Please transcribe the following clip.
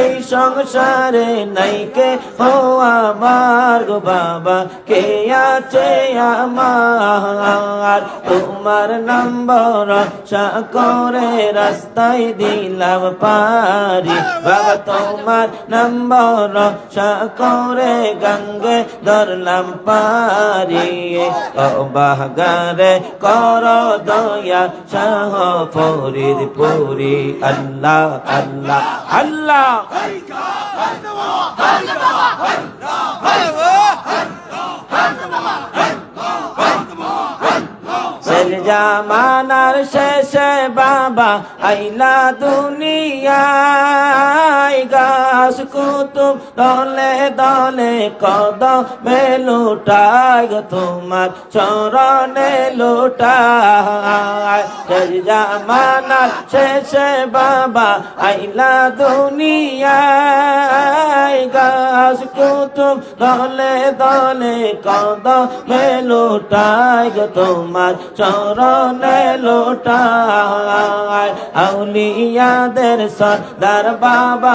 এই সংসারে নাইকে ও আমার গো বাবা। কে আছে আমার? তোমার নম্বর করে রাস্তায় দিলাম পারি বাবা, তোমার নম্বর করে গঙ্গে ধরলাম পারি কর দয়া, শাহ ফরিদ পুরি আল্লাহ আল্লাহ। আল্লাহ জামানার শেষে বাবা আইলা দুনিয়ায় গাছ কুতুব, দলে দলে কদ লুটায় তোমার চরণে শেষ জামানার শেষে বাবা আইলা দুনিয়ায়। গাছ কুতুব, দলে দলে কদ লুটায় তোমার চরণে লোটায়। আউলিয়াদের সর্দার বাবা